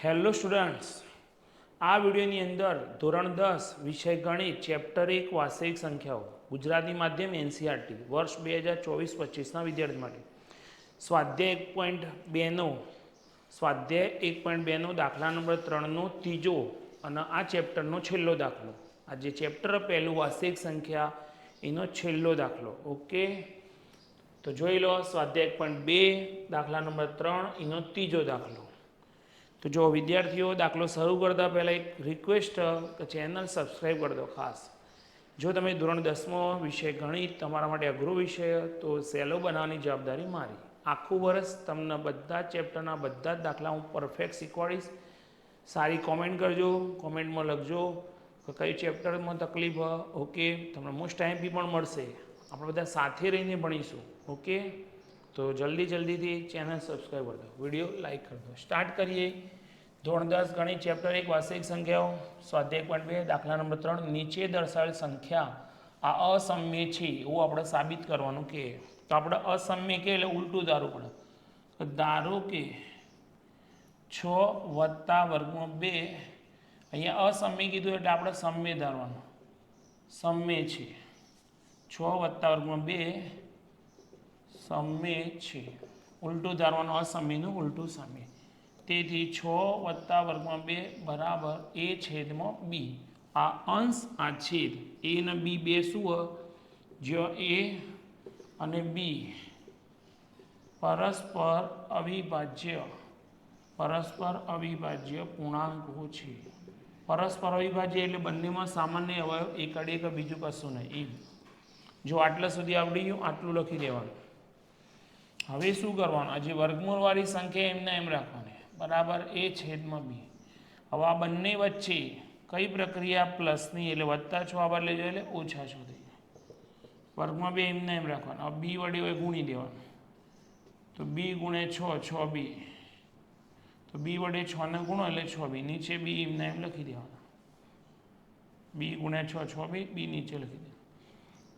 Hello students આ વિડીયોની અંદર ધોરણ દસ વિષય ગણિત ચેપ્ટર એક વાસ્તવિક સંખ્યાઓ, ગુજરાતી માધ્યમ એનસીઆરટી વર્ષ બે હજાર ચોવીસ પચીસના વિદ્યાર્થી માટે. સ્વાધ્યાય એક પોઈન્ટ બેનો, સ્વાધ્યાય એક પોઈન્ટ બેનો દાખલા નંબર ત્રણનો ત્રીજો અને આ ચેપ્ટરનો છેલ્લો દાખલો. આ જે ચેપ્ટર પહેલું વાસ્તવિક સંખ્યા, એનો છેલ્લો દાખલો. ઓકે તો જોઈ લો, સ્વાધ્યાય એક પોઈન્ટ બે, દાખલા નંબર ત્રણ, એનો ત્રીજો દાખલો. તો જો વિદ્યાર્થીઓ દાખલો શરૂ કરતાં પહેલાં એક રિક્વેસ્ટ ચેનલ સબસ્ક્રાઈબ કરી દો ખાસ. જો તમે ધોરણ દસમો વિષય ગણિત તમારા માટે અઘરો વિષય, તો સહેલો બનાવવાની જવાબદારી મારી. આખું વર્ષ તમને બધા ચેપ્ટરના બધા જ દાખલા હું પરફેક્ટ શીખવાડીશ. સારી કોમેન્ટ કરજો કોમેન્ટમાં લખજો કે કઈ ચેપ્ટરમાં તકલીફ ઓકે તમને મોસ્ટ ટાઈમથી પણ મળશે. આપણે બધા સાથે રહીને ભણીશું ઓકે તો જલ્દી જલ્દીથી ચેનલ સબસ્ક્રાઈબ કરી દો. વીડિયો લાઇક કરી દો. સ્ટાર્ટ કરીએ. ધોરણ દસ ગણિત ચેપ્ટર એક વાસ્તવિક સંખ્યાઓ. સ્વાધ્યાય પોઈન્ટ બે, દાખલા નંબર ત્રણ. નીચે દર્શાવેલ સંખ્યા આ અસમ્ય છે. એવું આપણે સાબિત કરવાનું કે તો આપણે અસમ્ય કે એટલે ઉલટું ધારવું પડે. ધારો કે છ વત્તા વર્ગમાં બે અહીંયા અસમ્ય કીધું એટલે આપણે સમ્ય ધારવાનું. સમ્ય છે. છ વત્તા વર્ગમાં બે સમ્ય છે. ઉલટું ધારવાનું અસમ્યનું ઉલટું સમય તેથી છ વત્તા વર્ગમાં બે બરાબર એ છેદમાં બી. આ અંશ, આ છેદ. એ ને બી બે શું જ્યાં એ અને બી. પરસ્પર અવિભાજ્ય. પરસ્પર અવિભાજ્ય પૂર્ણાંકો છે. પરસ્પર અવિભાજ્ય એટલે બંનેમાં સામાન્ય અવયવ એક બીજું કશું નહીં. જો આટલા સુધી આવડી ગયું, આટલું લખી દેવાનું. હવે શું કરવાનું? આ જે વર્ગમૂળવાળી સંખ્યા એમને એમ રાખવાની. બરાબર? એ છેદમાં બી. હવે આ બંને વચ્ચે કઈ પ્રક્રિયા પ્લસની એટલે વધતા છો આ બદલે જોઈએ એટલે ઓછા છો થઈ વર્ગમાં બે એમને એમ રાખવાનું. હવે બી વડે હોય ગુણી દેવાનું. તો બી ગુણે છ છ બી. તો બી વડે છને ગુણો એટલે છ બી. નીચે બી એમને એમ લખી દેવાના. બી ગુણે છ છ બી બી નીચે લખી દે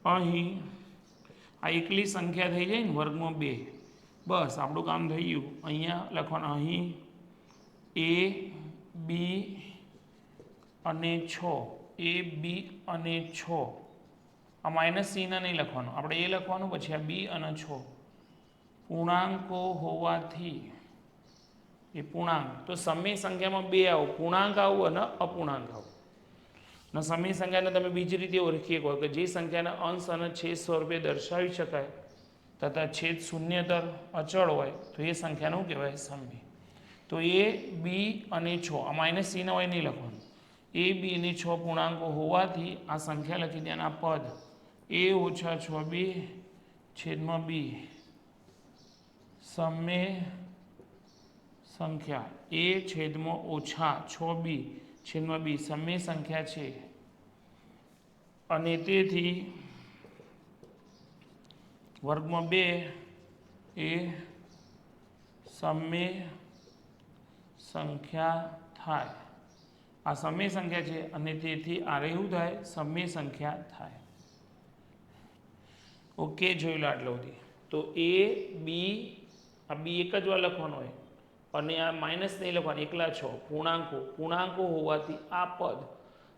અહીં આ એકલી સંખ્યા થઈ જાય ને વર્ગમાં બે. બસ, આપણું કામ થઈ ગયું. અહીંયા લખવાનું, અહીં. એ બી અને છ. એ બી અને છ. આ માઇનસ સીના નહીં લખવાનું. આપણે એ લખવાનું, પછી આ બી અને છ. પૂર્ણાંકો હોવાથી, એ પૂર્ણાંક. તો સમય સંખ્યામાં બે આવો. પૂર્ણાંક આવું અને અપૂર્ણાંક આવું. અને સમય સંખ્યાને તમે બીજી રીતે ઓળખી શકો કે જે સંખ્યાના અંશ અને છેદ સ્વરૂપે દર્શાવી શકાય. તથા છેદ શૂન્યતર અચળ હોય તો એ સંખ્યાનું કહેવાય સમય તો એ બી અને છ, આ માઇનસ સીના હોય નહીં લખવાનું. એ બી અને છ પૂર્ણાંકો હોવાથી આ સંખ્યા લખી દેવાના પદ. એ ઓછા છ બી છેદમાં બી સમય સંખ્યા. એ છેદમાં ઓછા છ બી છેદમાં બી સમય સંખ્યા છે. અને તેથી વર્ગમાં બે એ સમય સંખ્યા થાય. આ સમય સંખ્યા છે અને તેથી આ એવું થાય? સમય સંખ્યા થાય. ઓકે, જોઈ લો આટલો સુધી તો એ, બી, આ બી એક જ વાર લખવાનું હોય. અને આ માઇનસ નહીં લખવાનું, એકલા છો. પૂર્ણાંકો પૂર્ણાંકો હોવાથી આ પદ,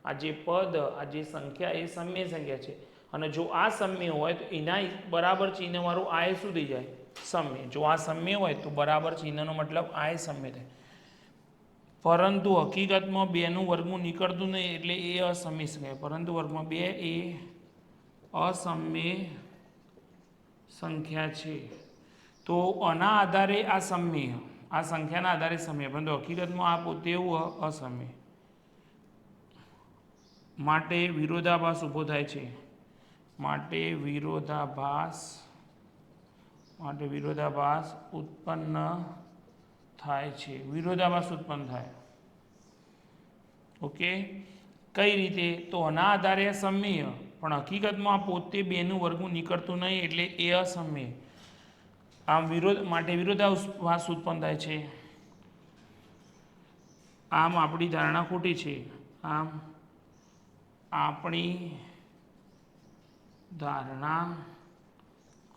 આ જે પદ, આ જે સંખ્યા, એ સમય સંખ્યા છે. અને જો આ સમય હોય તો એના બરાબર ચિહ્નવાળું આય સુધી જાય? સમય. જો આ સમય હોય તો બરાબર ચિહ્નનો મતલબ આય સમ્ય થાય. પરંતુ હકીકતમાં બેનું વર્ગમૂળ નીકળતું નહીં એટલે એ અસમય સંખ્યા પરંતુ વર્ગમાં બે એ અસમય સંખ્યા છે. તો આના આધારે આ સમય, આ સંખ્યાના આધારે સમય. પરંતુ હકીકતમાં આ પોતે એવું અસમય. માટે વિરોધાભાસ ઊભો થાય છે. માટે વિરોધાભાસ માટે વિરોધાભાસ ઉત્પન્ન થાય છે. વિરોધાભાસ ઉત્પન્ન થાય. ઓકે? કઈ રીતે? તો આના આધારે અસમ્ય. પણ હકીકતમાં પોતે બેનું વર્ગું નીકળતું નહીં એટલે એ અસમય. આમ વિરોધ, માટે વિરોધાભાસ ઉત્પન્ન થાય છે. આમ આપણી ધારણા ખોટી છે. આમ આપણી ધારણા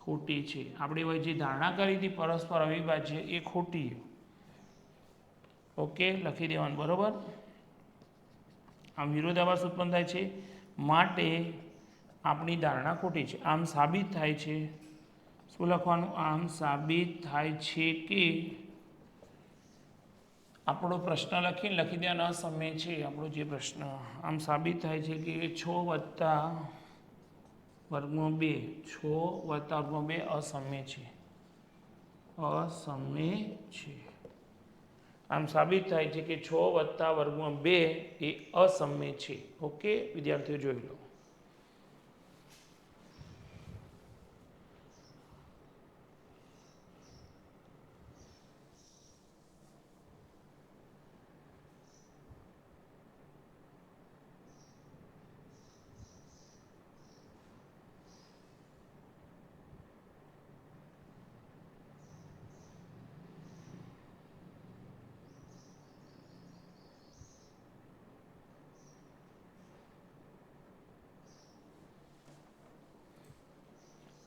ખોટી છે. આપણે જે ધારણા કરી હતી પરસ્પર અવિભાજ્ય, એ ખોટી. ઓકે, લખી દેવાનું, બરાબર? આમ વિરોધાભાસ ઉત્પન્ન થાય છે. માટે આપણી ધારણા ખોટી છે. આમ સાબિત થાય છે. શું લખવાનું? આમ સાબિત થાય છે કે આપણો પ્રશ્ન લખીને લખી દેવાનો સમય છે. આપણો જે પ્રશ્ન, આમ સાબિત થાય છે કે છ વત્તા વર્ગમાં બે, છ વત્તા વર્ગમાં બે અસમ્ય છે. અસમ્ય છે. આમ સાબિત થાય છે કે છ વત્તા વર્ગમાં બે એ અસમ્ય છે. ઓકે, વિદ્યાર્થીઓ જોઈ લો.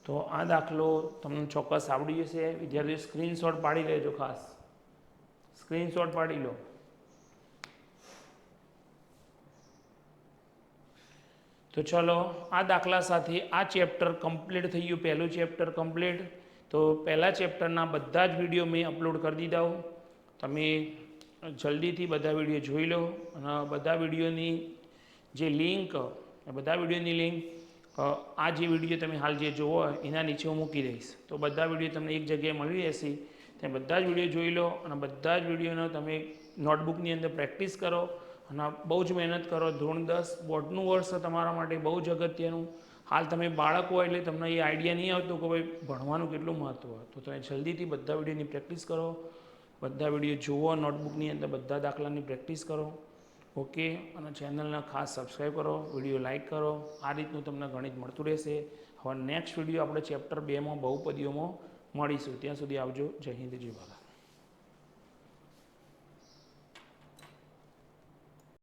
તો આ દાખલો તમને ચોક્કસ આવડી જશે. વિદ્યાર્થીઓ સ્ક્રીનશોટ પાડી લેજો ખાસ. સ્ક્રીનશોટ પાડી લો. તો ચલો, આ દાખલા સાથે આ ચેપ્ટર કમ્પ્લીટ થઈ ગયું. પહેલું ચેપ્ટર કમ્પ્લીટ તો પહેલાં ચેપ્ટરના બધા જ વીડિયો મેં અપલોડ કરી દીધા હો. તમે જલ્દીથી બધા વીડિયો જોઈ લો. અને બધા વિડીયોની જે લિંક બધા વિડીયોની લિંક આ જે વીડિયો તમે હાલ જે જોવો એના નીચે હું મૂકી દઈશ. તો બધા વીડિયો તમને એક જગ્યાએ મળી રહેશે. તમે બધા જ વીડિયો જોઈ લો અને બધા જ વિડીયોનો તમે નોટબુકની અંદર પ્રેક્ટિસ કરો અને બહુ જ મહેનત કરો. ધોરણ દસ બોર્ડનું વર્ષ તમારા માટે બહુ જ અગત્યનું. હાલ તમે બાળક એટલે તમને એ આઈડિયા નહીં આવતો કે ભાઈ ભણવાનું કેટલું મહત્ત્વ તો તમે જલ્દીથી બધા વિડીયોની પ્રેક્ટિસ કરો. બધા વીડિયો જુઓ, નોટબુકની અંદર બધા દાખલાની પ્રેક્ટિસ કરો. ઓકે, અને ચેનલને ખાસ સબસ્ક્રાઈબ કરો, વીડિયો લાઇક કરો. આ રીતનું તમને ગણિત મળતું રહેશે. હવે નેક્સ્ટ વીડિયો આપણે ચેપ્ટર બેમાં, બહુપદીઓમાં મળીશું. ત્યાં સુધી આવજો. જય હિન્દ, જય ભારત.